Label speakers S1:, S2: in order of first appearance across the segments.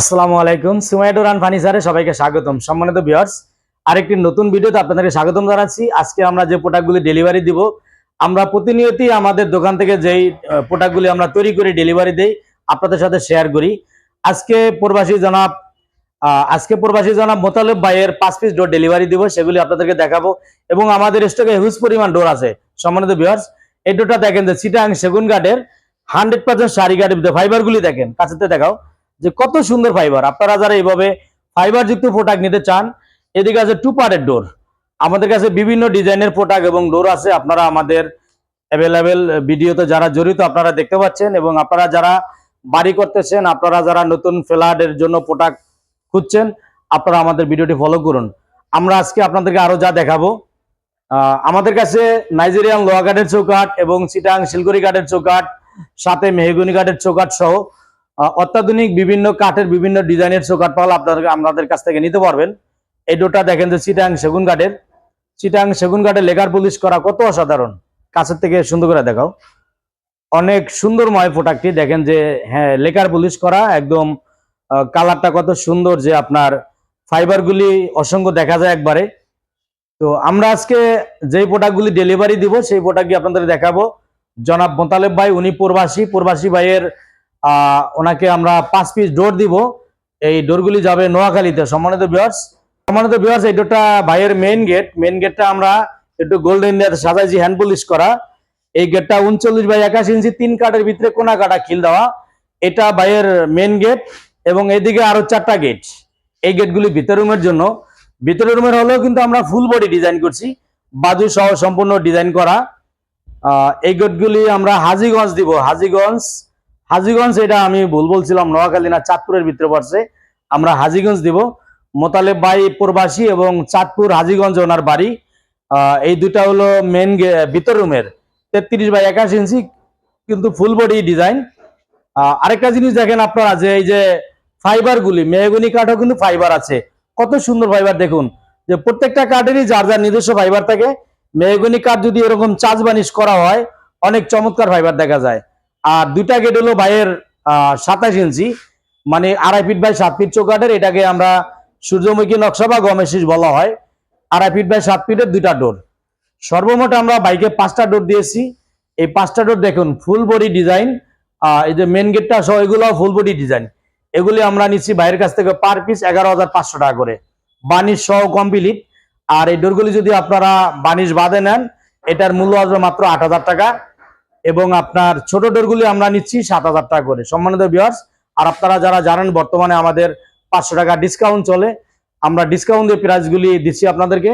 S1: আসসালামু আলাইকুম। সুমাইডোরান ফার্নিচারে সবাইকে স্বাগতম। সম্মানিত ভিউয়ার্স, আরেকটি নতুন ভিডিওতে আপনাদেরকে স্বাগতম জানাচ্ছি। আজকে আমরা যে প্রোডাক্টগুলি ডেলিভারি দিব, আমরা প্রতিনিয়তই আমাদের দোকান থেকে যেই প্রোডাক্টগুলি আমরা তৈরি করে ডেলিভারি দেই, আপনাদের সাথে শেয়ার করি। আজকে প্রবাসী জনাব আজকে প্রবাসী জনাব মোতালেব ভাইয়ের পাঁচ পিস ডোর ডেলিভারি দিব, সেগুলি আপনাদেরকে দেখাবো। এবং আমাদের স্টকে হিউজ পরিমাণ ডোর আছে। সম্মানিত ভিউয়ার্স, এই ডোরটা দেখেন যে চিটাং সেগুন কাঠের হান্ড্রেড পার্সেন্ট শাড়ি কাঠের ফাইবারগুলি দেখেন। কাছেতে দেখাও। যে কত সুন্দর ফাইবার আপনারা যারা এইভাবে ফাইবার যুক্ত প্রোডাক্ট নিতে চান, এদিকে আছে টু পার্টের ডোর আমাদের কাছে বিভিন্ন ডিজাইনের প্রোডাক্ট এবং ডোর আছে। আপনারা আমাদের অ্যাভেলেবেল ভিডিওতে যারা জড়িত, আপনারা দেখতে পাচ্ছেন এবং আপনারা যারা বাড়ি করতেছেন, আপনারা যারা নতুন ফ্ল্যাটের জন্য প্রোডাক্ট খুঁজছেন, আপনারা আমাদের ভিডিওটি ফলো করুন। আমরা আজকে আপনাদেরকে আরও যা দেখাবো আমাদের কাছে নাইজেরিয়ান লোয়া কাঠের চৌকাঠ এবং চিটাং শিলগুড়ি কাঠের চৌকাঠ সাথে মেহগুনি কাঠের চৌকাঠ সহ অত্যাধুনিক বিভিন্ন কাঠের বিভিন্ন ডিজাইনের চৌকাঠ পাল আপনাদের আমাদের কাছ থেকে নিতে পারবেন। এই ডোটা দেখেন যে চিটাং সেগুন কাঠের। চিটাং সেগুন কাঠের লেখার পুলিশ করা কত অসাধারণ। কাছের থেকে সুন্দর করে দেখাও। অনেক সুন্দরময় প্রোডাক্টটি। দেখেন যে হ্যাঁ লেকার পুলিশ করা, একদম কালারটা কত সুন্দর যে আপনার ফাইবারগুলি অসংখ্য দেখা যায় একবারে। তো আমরা আজকে যেই প্রোডাক্টগুলি ডেলিভারি দিব, সেই প্রোডাক্টটি আপনাদের দেখাবো। জনাব মোতালেব ভাই, উনি প্রবাসী। প্রবাসী ভাইয়ের ওনাকে আমরা পাঁচ পিস ডোর দিব। এই ডোরগুলি যাবে নোয়াখালীতে, সম্মানিত বিয়ার্স সম্মানিত বিয়ার্স এই ডোরটা ভাইয়ের মেইন গেট মেইন গেটটা আমরা একটু গোল্ডেন সাজাইছি হ্যান্ড পুলিশ করা। এই গেটটা উনচল্লিশ বাই একাশি ইঞ্চি, তিন কাঠের ভিতরে কোনা কাটা খিল দেওয়া। এটা ভাইয়ের মেইন গেট এবং এদিকে আরও চারটা গেট এই গেটগুলি ভিতর রুমের জন্য। ভিতরের রুমের হলেও কিন্তু আমরা ফুল বডি ডিজাইন করছি। বাজু সহ সম্পূর্ণ ডিজাইন করা। এই গেটগুলি আমরা হাজিগঞ্জ দিব। হাজিগঞ্জ হাজিগঞ্জ, এটা আমি ভুল বলছিলাম, নোয়াখালী না চাঁদপুরের ভিতরে পড়ছে। আমরা হাজিগঞ্জ দিব। মোতালেব বাই প্রবাসী এবং চাঁদপুর হাজিগঞ্জ ওনার বাড়ি। এই দুটা হলো মেন ভিতর রুমের। তেত্রিশ বাই একাশি ইঞ্চি, কিন্তু ফুল বডি ডিজাইন আরেকটা জিনিস দেখেন আপনারা, যে এই যে ফাইবার গুলি, মেহগুনি কাঠও কিন্তু ফাইবার আছে। কত সুন্দর ফাইবার দেখুন। যে প্রত্যেকটা কাঠেরই যার যার নিজস্ব ফাইবার থাকে। মেহগুনি কাঠ যদি এরকম চার্জ বানিশ করা হয়, অনেক চমৎকার ফাইবার দেখা যায়। আর দুইটা গেট হলো বাইয়ের সাতাশ ইঞ্চি মানে আড়াই ফিট বাই সাত ফিট চৌকাঠের, এটাকে আমরা সূর্যমুখী নকশা বা গমেশিস বলা হয়। আড়াই ফিট বাই সাত ফিটের দুইটা ডোর সর্বমোট আমরা বাইকে পাঁচটা ডোর দিয়েছি। এই পাঁচটা ডোর দেখুন ফুল বডি ডিজাইন এই যে মেন গেটটা সহ এগুলো ফুল বডি ডিজাইন এগুলি আমরা নিচ্ছি বাইরের কাছ থেকে পার পিস এগারো হাজার পাঁচশো টাকা করে। বানিশ সহ কমপ্লিট আর এই ডোরগুলি যদি আপনারা বানিশ বাদে নেন, এটার মূল্য আসবে মাত্র আট হাজার টাকা। এবং আপনার ছোট ডোরগুলি আমরা নিচ্ছি সাত হাজার টাকা করে। সম্মানিত বিয়ার্স আর আপনারা যারা জানেন বর্তমানে আমাদের পাঁচশো টাকা ডিসকাউন্ট চলে, আমরা ডিসকাউন্ট দিয়ে প্রাইসগুলি দিচ্ছি আপনাদেরকে।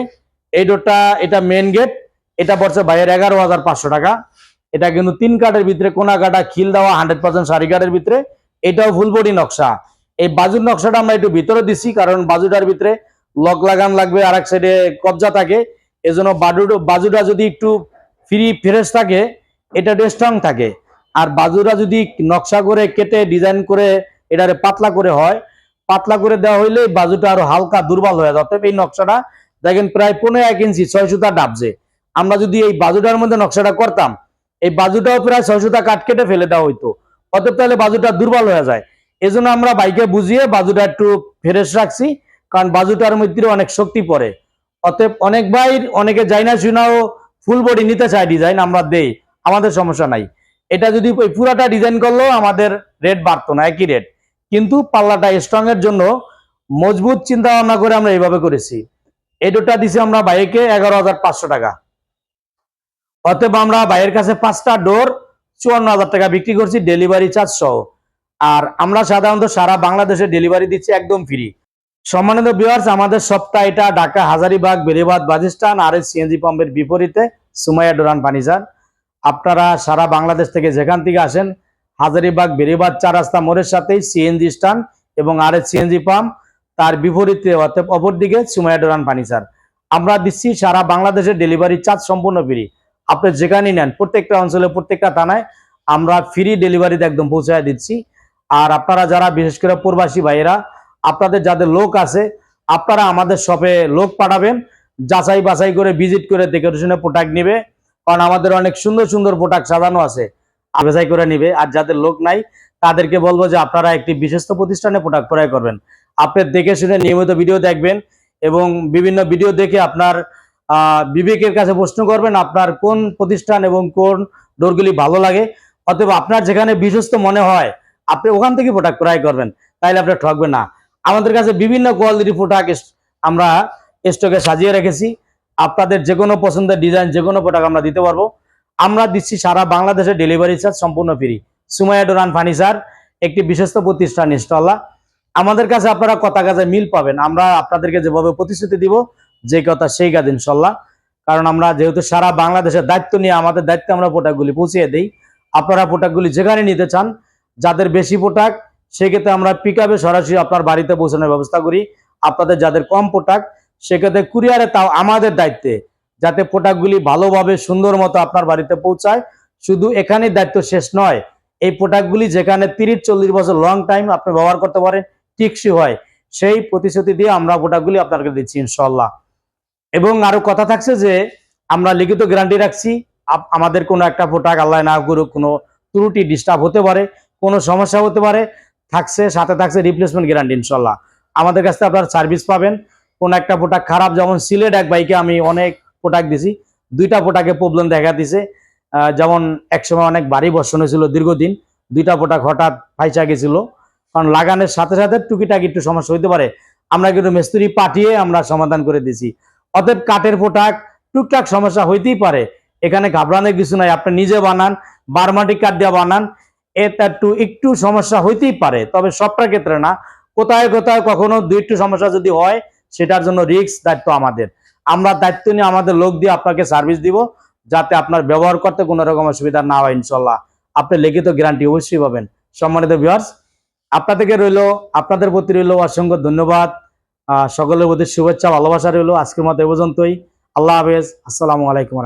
S1: এই ডোরটা, এটা মেন গেট এটা পড়ছে বাইরের এগারো হাজার পাঁচশো টাকা। এটা কিন্তু তিন কাঠের ভিতরে, কোনা কাটা, খিল দেওয়া হান্ড্রেড পার্সেন্ট শাড়ি কাঠের ভিতরে। এটাও ফুল বডি নকশা। এই বাজুর নকশাটা আমরা একটু ভিতরে দিচ্ছি, কারণ বাজুটার ভিতরে লক লাগান লাগবে, আর এক সাইডে কবজা থাকে। এজন্য বাজু বাজুটা যদি একটু ফ্রি ফ্রেশ থাকে এটা স্ট্রং থাকে। আর বাজুটা যদি নকশা করে, কেটে ডিজাইন করে, এটারে পাতলা করে হয়, পাতলা করে দেওয়া হইলে বাজুটা আরও হালকা দুর্বল হয়ে অতএব এই নকশাটা দেখেন প্রায় পনেরো এক ইঞ্চি, ছয় সুতা ডাবছে। আমরা যদি এই বাজুটার মধ্যে নকশাটা করতাম, এই বাজুটাও প্রায় ছয় সুতা কাট কেটে ফেলে দেওয়া হইতো। অতএব তাহলে বাজুটা দুর্বল হয়ে যায়। এজন্য আমরা বাইকে বুঝিয়ে বাজুটা একটু ফ্রেশ রাখছি, কারণ বাজুটার মধ্যে অনেক শক্তি পড়ে। অতএব অনেক ভাই, অনেকে যাই না শুনাও ফুল বডি নিতে চায় ডিজাইন আমরা দেই। আমাদের সমস্যা নাই। এটা যদি ওই পুরাটা ডিজাইন করলেও আমাদের রেট বাড়তো না, একই রেট কিন্তু পাল্লাটা স্ট্রং এর জন্য মজবুত চিন্তা ভাবনা করে আমরা এইভাবে করেছি। এই দুটা দিছি আমরা বাইকে এগারো হাজার পাঁচশো টাকা। অতএব আমরা বাইরের কাছে পাঁচটা ডোর চুয়ান্ন হাজার টাকা বিক্রি করছি ডেলিভারি চার্জ সহ। আর আমরা সাধারণত সারা বাংলাদেশে ডেলিভারি দিচ্ছি একদম ফ্রি সম্মানিত বিয়ার্স আমাদের সপ্তাহ এটা ঢাকা হাজারিবাগ বেরিবাদ বাজিস্তান আর এস সিএনজি পাম্পের বিপরীতে সুমাইয়া ডোরান ফার্নিচার। আপনারা সারা বাংলাদেশ থেকে যেখান থেকে আসেন, হাজারিবাগ বেরিবাদ চার রাস্তা মোড়ের সাথেই সিএনজি স্ট্যান্ড এবং আর সিএনজি পাম্প, তার বিপরীতে অর্থাৎ অপরদিকে সুমাইয়া ডোরান ফার্নিচার আমরা দিচ্ছি সারা বাংলাদেশের ডেলিভারি চার্জ সম্পূর্ণ ফ্রি। আপনি যেখানেই নেন, প্রত্যেকটা অঞ্চলে, প্রত্যেকটা থানায় আমরা ফ্রি ডেলিভারিতে একদম পৌঁছায় দিচ্ছি। আর আপনারা যারা, বিশেষ করে প্রবাসী ভাইয়েরা, আপনাদের যাদের লোক আছে, আপনারা আমাদের শপে লোক পাঠাবেন যাচাই বাছাই করে, ভিজিট করে শুনে প্রোডাক্ট নিবে। কারণ আমাদের অনেক সুন্দর সুন্দর প্রোডাক্ট সাজানো আছে। বাছাই করে নিবে, আর যাদের লোক নাই, তাদেরকে বলব যে আপনারা একটি বিশ্বস্ত প্রতিষ্ঠানে প্রোডাক্ট ক্রয় করবেন। আপনি দেখে শুনে নিয়মিত ভিডিও দেখবেন এবং বিভিন্ন ভিডিও দেখে আপনার বিবেকের কাছে প্রশ্ন করবেন আপনার কোন প্রতিষ্ঠান এবং কোন ডোরগুলি ভালো লাগে। অথবা আপনার যেখানে বিশ্বস্ত মনে হয়, আপনি ওখান থেকে প্রোডাক্ট ক্রয় করবেন, তাইলে আপনি ঠকবেন না। আমাদের কাছে বিভিন্ন কোয়ালিটির প্রোডাক্ট আমরা স্টকে সাজিয়ে রেখেছি। আপনাদের যে কোনো পছন্দের ডিজাইন যে কোনো প্রোডাক্ট আমরা দিতে পারব। আমরা দিচ্ছি সারা বাংলাদেশে ডেলিভারি চার্জ সম্পূর্ণ ফ্রি সুমাইয়া ডোরান ফার্নিচার, একটি বিশ্বস্ত প্রতিষ্ঠান ইনশাল্লাহ আমাদের কাছে আপনারা কথা কাজে মিল পাবেন। আমরা আপনাদেরকে যেভাবে প্রতিশ্রুতি দিব, যে কথা সেই কাজ ইনশাল্লাহ কারণ আমরা যেহেতু সারা বাংলাদেশের দায়িত্ব নিয়ে আমাদের দায়িত্বে আমরা প্রোডাক্টগুলি পৌঁছিয়ে দিই, আপনারা প্রোডাক্টগুলি যেখানে নিতে চান, যাদের বেশি প্রোডাক্ট সেক্ষেত্রে আমরা পিক আপে সরাসরি আপনার বাড়িতে পৌঁছানোর ব্যবস্থা করি। আপনাদের যাদের কম প্রোডাক্ট সেক্ষেত্রে কুরিয়ারে তাও আমাদের দায়িত্বে, যাতে প্রোডাক্টগুলি ভালোভাবে সুন্দর মতো আপনার বাড়িতে পৌঁছায়। শুধু এখানে দায়িত্ব শেষ নয়, এই প্রোডাক্টগুলি যেখানে তিরিশ, চল্লিশ বছর লং টাইম আপনি ব্যবহার করতে পারেন, টিকসই হয়। সেই প্রতিশ্রুতি দিয়ে আমরা প্রোডাক্টগুলি আপনাকে দিচ্ছি ইনশাল্লাহ এবং আরও কথা থাকছে যে, আমরা লিখিত গ্যারান্টি রাখছি আমাদের কোনো একটা প্রোডাক্ট আল্লাহ না করুক, কোনো ত্রুটি ডিস্টার্ব হতে পারে, কোনো সমস্যা হতে পারে, থাকছে, সাথে থাকছে রিপ্লেসমেন্ট গ্যারান্টি ইনশাল্লাহ আমাদের কাছ আপনার সার্ভিস পাবেন। কোন একটা প্রোডাক্ট খারাপ, যেমন সিলেট এক বাইকে আমি অনেক প্রোডাক্ট দিছি, দুইটা প্রোডাক্টে প্রবলেম দেখা দিছে। যেমন একসময় অনেক ভারী বর্ষণ হয়েছিল দীর্ঘদিন, দুইটা প্রোডাক্ট হঠাৎ ফাইচা গেছিল। কারণ লাগানোর সাথে সাথে টুকিটাকি একটু সমস্যা হইতে পারে। আমরা কিন্তু মিস্ত্রি পাঠিয়ে আমরা সমাধান করে দিছি। অতএব কাঠের প্রোডাক্ট টুকটাক সমস্যা হইতেই পারে। এখানে ঘাবড়ানোর কিছু নাই, আপনি নিজে বানান বারমাটিক কাঠ দিয়ে বানান, এটা একটু একটু সমস্যা হইতেই পারে। তবে সবটার ক্ষেত্রে না, কোথায় কোথায় কখনো দুই একটু সমস্যা যদি হয় সেটার জন্য রিস্ক দায়িত্ব আমাদের। আমরা দায়িত্ব নিয়ে আমাদের লোক দিয়ে আপনাকে সার্ভিস দিব, যাতে আপনার ব্যবহার করতে কোনো রকম অসুবিধা না হয় ইনশাল্লাহ আপনি লিখিত গ্যারান্টি অবশ্যই পাবেন। সম্মানিত ভিউয়ার্স আপনাদেরকে রইল, আপনাদের প্রতি রইল অসংখ্য ধন্যবাদ। সকলের প্রতি শুভেচ্ছা, ভালোবাসা রইল। আজকের মতো এ পর্যন্তই। আল্লাহ হাফেজ। আসসালামু আলাইকুম।